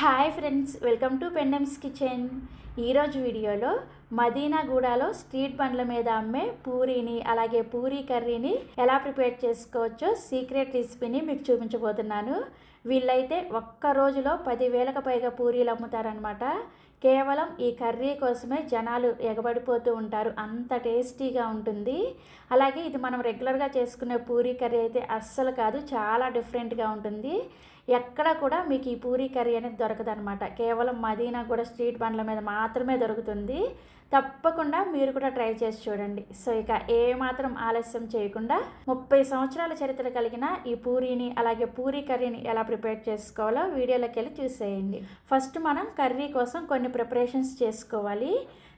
Hi friends welcome to Pendam's kitchen. ఈరోజు వీడియోలో మదీనాగూడలో street బండ్ల మీద అమ్మే పూరీని అలాగే పూరీ కర్రీని ఎలా ప్రిపేర్ చేసుకోవచ్చో సీక్రెట్ రెసిపీని మీకు చూపించబోతున్నాను. వీళ్ళైతే ఒక్క రోజులో పదివేలకు పైగా పూరీలు అమ్ముతారనమాట కేవలం ఈ కర్రీ కోసమే జనాలు ఎగబడిపోతూ ఉంటారు. అంత టేస్టీగా ఉంటుంది. అలాగే ఇది మనం రెగ్యులర్గా చేసుకునే పూరీ కర్రీ అయితే అస్సలు కాదు చాలా డిఫరెంట్గా ఉంటుంది. ఎక్కడ కూడా మీకు ఈ పూరీ కర్రీ అనేది దొరకదనమాట కేవలం మదీనా కూడా స్ట్రీట్ బండ్ల మీద మాత్రమే దొరుకుతుంది. తప్పకుండా మీరు కూడా ట్రై చేసి చూడండి. సో ఇక ఏమాత్రం ఆలస్యం చేయకుండా ముప్పై సంవత్సరాల చరిత్ర కలిగిన ఈ పూరీని అలాగే పూరీ కర్రీని ఎలా ప్రిపేర్ చేసుకోవాలో వీడియోలోకి వెళ్ళి చూసేయండి. ఫస్ట్ మనం కర్రీ కోసం కొన్ని ప్రిపరేషన్స్ చేసుకోవాలి.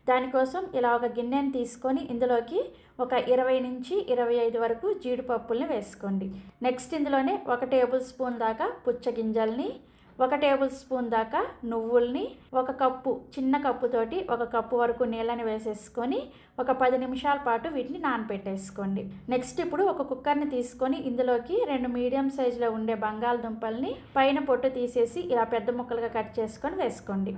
దానికోసం ఇలా ఒక గిన్నెని తీసుకొని ఇందులోకి ఒక ఇరవై నుంచి ఇరవై ఐదు వరకు జీడిపప్పుల్ని వేసుకోండి. నెక్స్ట్ ఇందులోనే ఒక టేబుల్ స్పూన్ దాకా పుచ్చగింజల్ని ఒక టేబుల్ స్పూన్ దాకా నువ్వుల్ని ఒక కప్పు చిన్న కప్పుతోటి ఒక కప్పు వరకు నీళ్ళని వేసేసుకొని ఒక పది నిమిషాల పాటు వీటిని నానపెట్టేసుకోండి. నెక్స్ట్ ఇప్పుడు ఒక కుక్కర్ని తీసుకొని ఇందులోకి రెండు మీడియం సైజులో ఉండే బంగాళదుంపల్ని పైన పొట్టు తీసేసి ఇలా పెద్ద ముక్కలుగా కట్ చేసుకొని వేసుకోండి.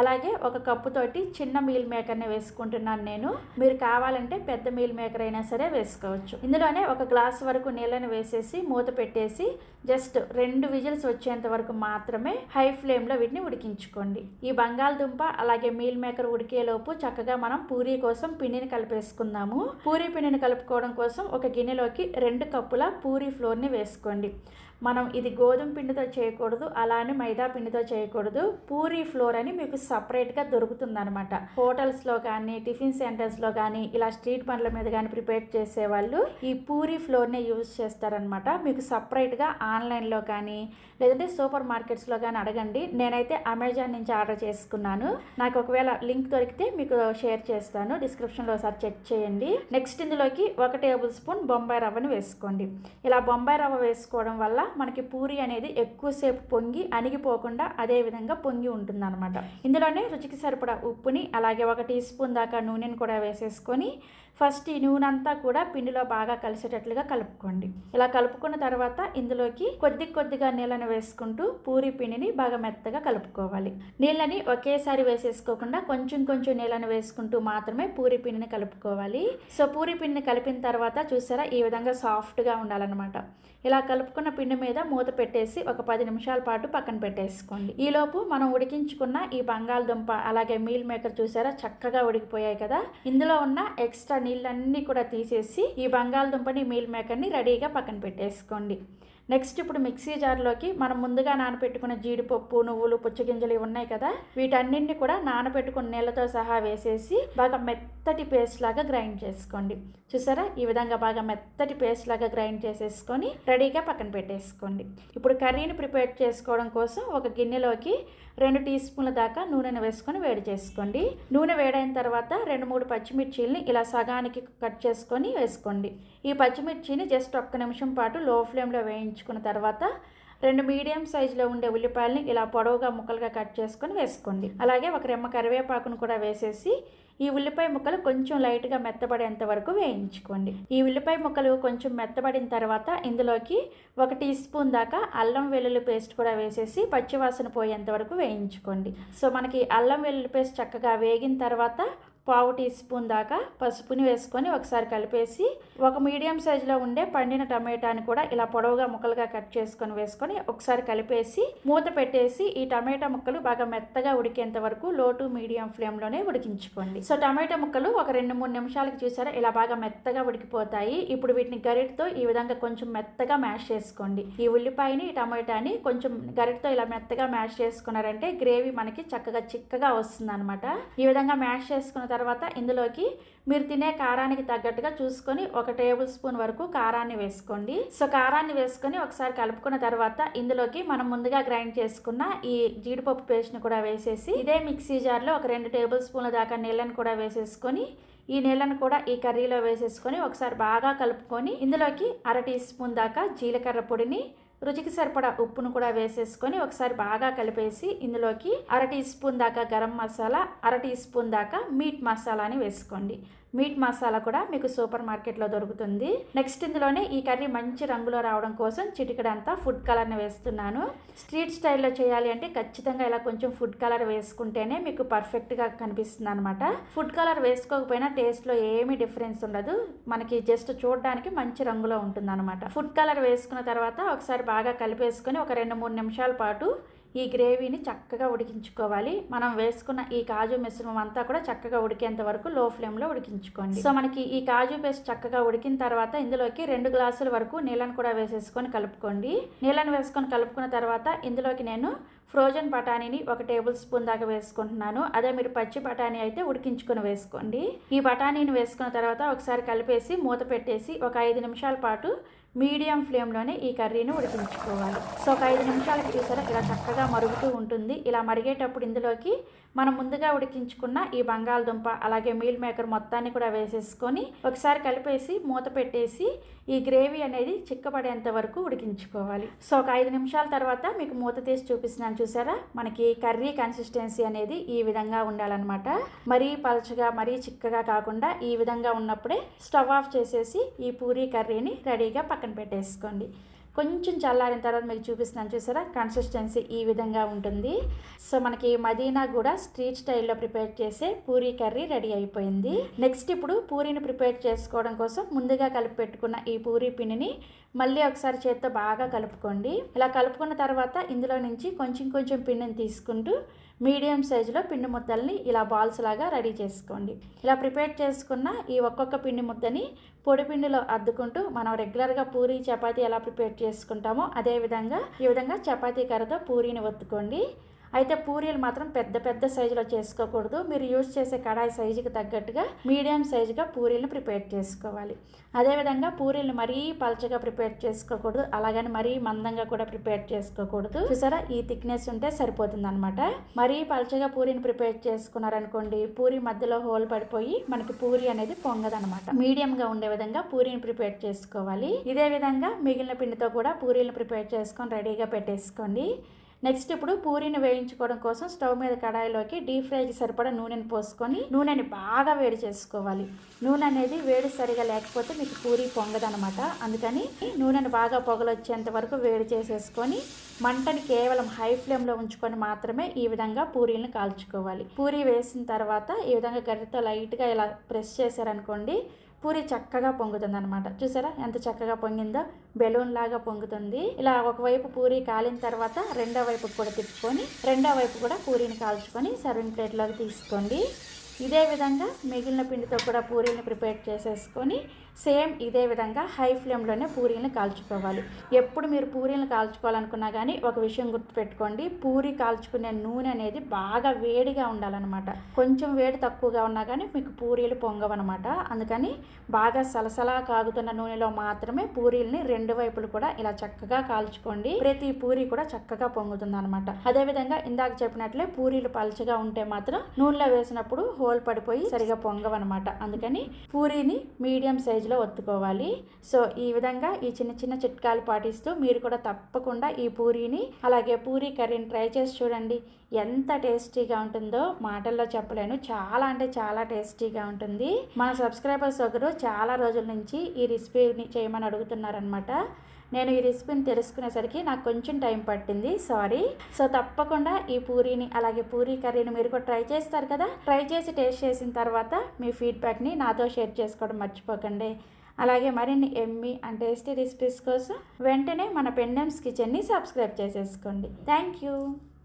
అలాగే ఒక కప్పుతోటి చిన్న మీల్ మేకర్ని వేసుకుంటున్నాను నేను. మీరు కావాలంటే పెద్ద మీల్ మేకర్ అయినా సరే వేసుకోవచ్చు. ఇందులోనే ఒక గ్లాస్ వరకు నీళ్ళని వేసేసి మూత పెట్టేసి జస్ట్ రెండు విజిల్స్ వచ్చేంత వరకు మాత్రమే హై ఫ్లేమ్లో వీటిని ఉడికించుకోండి. ఈ బంగాళదుంప అలాగే మీల్ మేకర్ ఉడికేలోపు చక్కగా మనం పూరీ కోసం పిండిని కలిపేసుకుందాము. పూరీ పిండిని కలుపుకోవడం కోసం ఒక గిన్నెలోకి రెండు కప్పుల పూరీ ఫ్లోర్ని వేసుకోండి. మనం ఇది గోధుమ పిండితో చేయకూడదు అలానే మైదా పిండితో చేయకూడదు. పూరీ ఫ్లోర్ అని మీకు సపరేట్గా దొరుకుతుంది అనమాట హోటల్స్లో కానీ టిఫిన్ సెంటర్స్లో కానీ ఇలా స్ట్రీట్ బండ్ల మీద కానీ ప్రిపేర్ చేసే వాళ్ళు ఈ పూరి ఫ్లోర్నే యూజ్ చేస్తారనమాట మీకు సపరేట్గా ఆన్లైన్లో కానీ లేదంటే సూపర్ మార్కెట్స్లో కానీ అడగండి. నేనైతే అమెజాన్ నుంచి ఆర్డర్ చేసుకున్నాను. నాకు ఒకవేళ లింక్ దొరికితే మీకు షేర్ చేస్తాను. డిస్క్రిప్షన్లో ఒకసారి చెక్ చేయండి. నెక్స్ట్ ఇందులోకి ఒక టేబుల్ స్పూన్ బొంబాయి రవ్వను వేసుకోండి. ఇలా బొంబాయి రవ్వ వేసుకోవడం వల్ల మనకి పూరి అనేది ఎక్కువసేపు పొంగి అణిగిపోకుండా అదే విధంగా పొంగి ఉంటుంది అనమాట ఇందులోనే రుచికి సరిపడా ఉప్పుని అలాగే ఒక టీ స్పూన్ దాకా నూనెని కూడా వేసేసుకొని ఫస్ట్ ఈ నూనె అంతా కూడా పిండిలో బాగా కలిసేటట్లుగా కలుపుకోండి. ఇలా కలుపుకున్న తర్వాత ఇందులోకి కొద్ది కొద్దిగా నీళ్ళని వేసుకుంటూ పూరి పిండిని బాగా మెత్తగా కలుపుకోవాలి. నీళ్ళని ఒకేసారి వేసేసుకోకుండా కొంచెం కొంచెం నీళ్ళని వేసుకుంటూ మాత్రమే పూరి పిండిని కలుపుకోవాలి. సో పూరి పిండిని కలిపిన తర్వాత చూసారా ఈ విధంగా సాఫ్ట్గా ఉండాలన్నమాట. ఇలా కలుపుకున్న పిండి మీద మూత పెట్టేసి ఒక పది నిమిషాల పాటు పక్కన పెట్టేసుకోండి. ఈలోపు మనం ఉడికించుకున్న ఈ బంగాళదుంప అలాగే మీల్ మేకర్ చూసారా? చక్కగా ఉడికిపోయాయి కదా? ఇందులో ఉన్న ఎక్స్ట్రా నీళ్ళన్నీ కూడా తీసేసి ఈ బంగాళదుంపని మీల్ మేకర్ని రెడీగా పక్కన పెట్టేసుకోండి. నెక్స్ట్ ఇప్పుడు మిక్సీ జార్లోకి మనం ముందుగా నానబెట్టుకున్న జీడిపప్పు నువ్వులు పుచ్చగింజలు ఉన్నాయి కదా? వీటన్నింటిని కూడా నానబెట్టుకున్న నీళ్ళతో సహా వేసేసి బాగా మెత్తటి పేస్ట్ లాగా గ్రైండ్ చేసుకోండి. చూసారా? ఈ విధంగా బాగా మెత్తటి పేస్ట్ లాగా గ్రైండ్ చేసేసుకొని రెడీగా పక్కన పెట్టేసుకోండి. ఇప్పుడు కర్రీని ప్రిపేర్ చేసుకోవడం కోసం ఒక గిన్నెలోకి రెండు టీ స్పూన్ల దాకా నూనెను వేసుకొని వేడి చేసుకోండి. నూనె వేడైన తర్వాత రెండు మూడు పచ్చిమిర్చీలని ఇలా సగానికి కట్ చేసుకొని వేసుకోండి. ఈ పచ్చిమిర్చిని జస్ట్ ఒక్క నిమిషం పాటు లో ఫ్లేమ్లో వేయించుకున్న తర్వాత రెండు మీడియం సైజులో ఉండే ఉల్లిపాయలని ఇలా పొడవుగా ముక్కలుగా కట్ చేసుకొని వేసుకోండి. అలాగే ఒక రెమ్మ కరివేపాకును కూడా వేసేసి ఈ ఉల్లిపాయ ముక్కలు కొంచెం లైట్గా మెత్తబడేంత వరకు వేయించుకోండి. ఈ ఉల్లిపాయ ముక్కలు కొంచెం మెత్తబడిన తర్వాత ఇందులోకి ఒక టీ స్పూన్ దాకా అల్లం వెల్లుల్లి పేస్ట్ కూడా వేసేసి పచ్చివాసన పోయేంత వరకు వేయించుకోండి. సో మనకి అల్లం వెల్లుల్లి పేస్ట్ చక్కగా వేగిన తర్వాత పావు టీ స్పూన్ దాకా పసుపుని వేసుకొని ఒకసారి కలిపేసి ఒక మీడియం సైజులో ఉండే పండిన టమాటాని కూడా ఇలా పొడవుగా ముక్కలుగా కట్ చేసుకొని వేసుకొని ఒకసారి కలిపేసి మూత పెట్టేసి ఈ టమాటా ముక్కలు బాగా మెత్తగా ఉడికేంత వరకు లో టు మీడియం ఫ్లేమ్లోనే ఉడికించుకోండి. సో టమాటా ముక్కలు ఒక రెండు మూడు నిమిషాలకి చూసారా? ఇలా బాగా మెత్తగా ఉడికిపోతాయి. ఇప్పుడు వీటిని గరిటతో ఈ విధంగా కొంచెం మెత్తగా మ్యాష్ చేసుకోండి. ఈ ఉల్లిపాయని ఈ టమాటాని కొంచెం గరిటతో ఇలా మెత్తగా మ్యాష్ చేసుకున్నారంటే గ్రేవీ మనకి చక్కగా చిక్కగా వస్తుంది అనమాట ఈ విధంగా మ్యాష్ చేసుకున్న తర్వాత ఇందులోకి మీరు తినే కారానికి తగ్గట్టుగా చూసుకొని ఒక టేబుల్ స్పూన్ వరకు కారాన్ని వేసుకోండి. సో కారాన్ని వేసుకొని ఒకసారి కలుపుకున్న తర్వాత ఇందులోకి మనం ముందుగా గ్రైండ్ చేసుకున్న ఈ జీడిపప్పు పేస్ట్ని కూడా వేసేసి ఇదే మిక్సీ జార్లో ఒక రెండు టేబుల్ స్పూన్ల దాకా నీళ్ళని కూడా వేసేసుకొని ఈ నీళ్ళను కూడా ఈ కర్రీలో వేసేసుకొని ఒకసారి బాగా కలుపుకొని ఇందులోకి అర టీ స్పూన్ దాకా జీలకర్ర పొడిని రుచికి సరిపడా ఉప్పును కూడా వేసేసుకొని ఒకసారి బాగా కలిపేసి ఇందులోకి అర టీ స్పూన్ దాకా గరం మసాలా అర టీ స్పూన్ దాకా మీట్ మసాలాని వేసుకోండి. మీట్ మసాలా కూడా మీకు సూపర్ మార్కెట్లో దొరుకుతుంది. నెక్స్ట్ ఇందులోనే ఈ కర్రీ మంచి రంగులో రావడం కోసం చిటికడంతా ఫుడ్ కలర్ని వేస్తున్నాను. స్ట్రీట్ స్టైల్లో చేయాలి అంటే ఖచ్చితంగా ఇలా కొంచెం ఫుడ్ కలర్ వేసుకుంటేనే మీకు పర్ఫెక్ట్గా కనిపిస్తుంది అనమాట ఫుడ్ కలర్ వేసుకోకపోయినా టేస్ట్లో ఏమీ డిఫరెన్స్ ఉండదు. మనకి జస్ట్ చూడడానికి మంచి రంగులో ఉంటుంది అనమాట ఫుడ్ కలర్ వేసుకున్న తర్వాత ఒకసారి బాగా కలిపేసుకొని ఒక రెండు మూడు నిమిషాల పాటు ఈ గ్రేవీని చక్కగా ఉడికించుకోవాలి. మనం వేసుకున్న ఈ కాజు మిశ్రమం అంతా కూడా చక్కగా ఉడికేంత వరకు లో ఫ్లేమ్లో ఉడికించుకోండి. సో మనకి ఈ కాజు పేస్ట్ చక్కగా ఉడికిన తర్వాత ఇందులోకి రెండు గ్లాసుల వరకు నీళ్ళను కూడా వేసేసుకొని కలుపుకోండి. నీళ్ళను వేసుకొని కలుపుకున్న తర్వాత ఇందులోకి నేను ఫ్రోజన్ బఠానీని ఒక టేబుల్ స్పూన్ దాకా వేసుకుంటున్నాను. అదే మీరు పచ్చి బఠానీ అయితే ఉడికించుకొని వేసుకోండి. ఈ బఠానీని వేసుకున్న తర్వాత ఒకసారి కలిపేసి మూత పెట్టేసి ఒక ఐదు నిమిషాల పాటు మీడియం ఫ్లేమ్లోనే ఈ కర్రీని ఉడికించుకోవాలి. సో ఒక ఐదు నిమిషాలకి చూసారా? ఇలా చక్కగా మరుగుతూ ఉంటుంది. ఇలా మరిగేటప్పుడు ఇందులోకి మనం ముందుగా ఉడికించుకున్న ఈ బంగాళదుంప అలాగే మీల్ మేకర్ మొత్తాన్ని కూడా వేసేసుకొని ఒకసారి కలిపేసి మూత పెట్టేసి ఈ గ్రేవీ అనేది చిక్కబడేంత వరకు ఉడికించుకోవాలి. సో ఒక ఐదు నిమిషాల తర్వాత మీకు మూత తీసి చూపిస్తున్నాను చూసారా? మనకి కర్రీ కన్సిస్టెన్సీ అనేది ఈ విధంగా ఉండాలన్నమాట. మరీ పలచగా మరీ చిక్కగా కాకుండా ఈ విధంగా ఉన్నప్పుడే స్టవ్ ఆఫ్ చేసేసి ఈ పూరీ కర్రీని రెడీగా పక్కన పెట్టేసుకోండి. కొంచెం చల్లారిన తర్వాత మీకు చూపిస్తున్నాను చూసారా? కన్సిస్టెన్సీ ఈ విధంగా ఉంటుంది. సో మనకి మదీనా కూడా స్ట్రీట్ స్టైల్లో ప్రిపేర్ చేసే పూరీ కర్రీ రెడీ అయిపోయింది. నెక్స్ట్ ఇప్పుడు పూరీని ప్రిపేర్ చేసుకోవడం కోసం ముందుగా కలిపి పెట్టుకున్న ఈ పూరీ పిండిని మళ్ళీ ఒకసారి చేత్తో బాగా కలుపుకోండి. ఇలా కలుపుకున్న తర్వాత ఇందులో నుంచి కొంచెం కొంచెం పిండిని తీసుకుంటూ మీడియం సైజులో పిండి ముద్దల్ని ఇలా బాల్స్ లాగా రెడీ చేసుకోండి. ఇలా ప్రిపేర్ చేసుకున్న ఈ ఒక్కొక్క పిండి ముద్దని పొడి పిండిలో అద్దుకుంటూ మనం రెగ్యులర్గా పూరి చపాతీ ఎలా ప్రిపేర్ చేసుకుంటామో అదేవిధంగా ఈ విధంగా చపాతీ కర్రతో పూరీని ఒత్తుకోండి. అయితే పూరీలు మాత్రం పెద్ద పెద్ద సైజులో చేసుకోకూడదు. మీరు యూజ్ చేసే కడాయి సైజుకి తగ్గట్టుగా మీడియం సైజుగా పూరీలను ప్రిపేర్ చేసుకోవాలి. అదేవిధంగా పూరీలు మరీ పలచగా ప్రిపేర్ చేసుకోకూడదు. అలాగని మరీ మందంగా కూడా ప్రిపేర్ చేసుకోకూడదు. చూసారా? ఈ థిక్నెస్ ఉంటే సరిపోతుంది అనమాట మరీ పలచగా పూరీని ప్రిపేర్ చేసుకున్నారనుకోండి పూరి మధ్యలో హోల్ పడిపోయి మనకి పూరి అనేది పొంగదనమాట మీడియంగా ఉండే విధంగా పూరీని ప్రిపేర్ చేసుకోవాలి. ఇదే విధంగా మిగిలిన పిండితో కూడా పూరీలు ప్రిపేర్ చేసుకొని రెడీగా పెట్టేసుకోండి. నెక్స్ట్ ఇప్పుడు పూరీని వేయించుకోవడం కోసం స్టవ్ మీద కడాయిలోకి డీప్ ఫ్రైకి సరిపడా నూనెని పోసుకొని నూనెని బాగా వేడి చేసుకోవాలి. నూనె అనేది వేడి సరిగా లేకపోతే మీకు పూరి పొంగదనమాట అందుకని నూనెని బాగా పొగలొచ్చేంత వరకు వేడి చేసేసుకొని మంటని కేవలం హై ఫ్లేమ్లో ఉంచుకొని మాత్రమే ఈ విధంగా పూరీలను కాల్చుకోవాలి. పూరి వేసిన తర్వాత ఈ విధంగా గరిటతో లైట్గా ఇలా ప్రెస్ చేశారనుకోండి పూరి చక్కగా పొంగుతుంది అనమాట చూసారా? ఎంత చక్కగా పొంగిందో? బెలూన్ లాగా పొంగుతుంది. ఇలా ఒకవైపు పూరి కాలిన తర్వాత రెండో వైపు కూడా తిప్పుకొని రెండో వైపు కూడా పూరీని కాల్చుకొని సర్వింగ్ ప్లేట్లోకి తీసుకోండి. ఇదే విధంగా మిగిలిన పిండితో కూడా పూరీని ప్రిపేర్ చేసేసుకొని సేమ్ ఇదే విధంగా హై ఫ్లేమ్లోనే పూరీలను కాల్చుకోవాలి. ఎప్పుడు మీరు పూరీలను కాల్చుకోవాలనుకున్నా కానీ ఒక విషయం గుర్తుపెట్టుకోండి పూరి కాల్చుకునే నూనె అనేది బాగా వేడిగా ఉండాలన్నమాట. కొంచెం వేడి తక్కువగా ఉన్నా కానీ మీకు పూరీలు పొంగవన్నమాట. అందుకని బాగా సలసలా కాగుతున్న నూనెలో మాత్రమే పూరీల్ని రెండు వైపులు కూడా ఇలా చక్కగా కాల్చుకోండి. ప్రతి పూరి కూడా చక్కగా పొంగుతుంది అనమాట అదేవిధంగా ఇందాక చెప్పినట్లే పూరీలు పలచగా ఉంటే మాత్రం నూనెలో వేసినప్పుడు హోల్ పడిపోయి సరిగా పొంగవన్నమాట. అందుకని పూరీని మీడియం సైజ్ సైజులో ఒత్తుకోవాలి. సో ఈ విధంగా ఈ చిన్న చిన్న చిట్కాలు పాటిస్తూ మీరు కూడా తప్పకుండా ఈ పూరీని అలాగే పూరీ కర్రీని ట్రై చేసి చూడండి. ఎంత టేస్టీగా ఉంటుందో మాటల్లో చెప్పలేను. చాలా అంటే చాలా టేస్టీగా ఉంటుంది. మన సబ్స్క్రైబర్స్ ఒకరు చాలా రోజుల నుంచి ఈ రెసిపీని చేయమని అడుగుతున్నారనమాట నేను ఈ రెసిపీని తెలుసుకునేసరికి నాకు కొంచెం టైం పట్టింది సారీ. సో తప్పకుండా ఈ పూరీని అలాగే పూరీ కర్రీని మీరు కూడా ట్రై చేస్తారు కదా? ట్రై చేసి టేస్ట్ చేసిన తర్వాత మీ ఫీడ్బ్యాక్ని నాతో షేర్ చేసుకోవడం మర్చిపోకండి. అలాగే మరిన్ని ఎమ్మి అండ్ టేస్టీ రెసిపీస్ కోసం వెంటనే మన పెండమ్స్ కిచెన్ని సబ్స్క్రైబ్ చేసేసుకోండి. Thank you.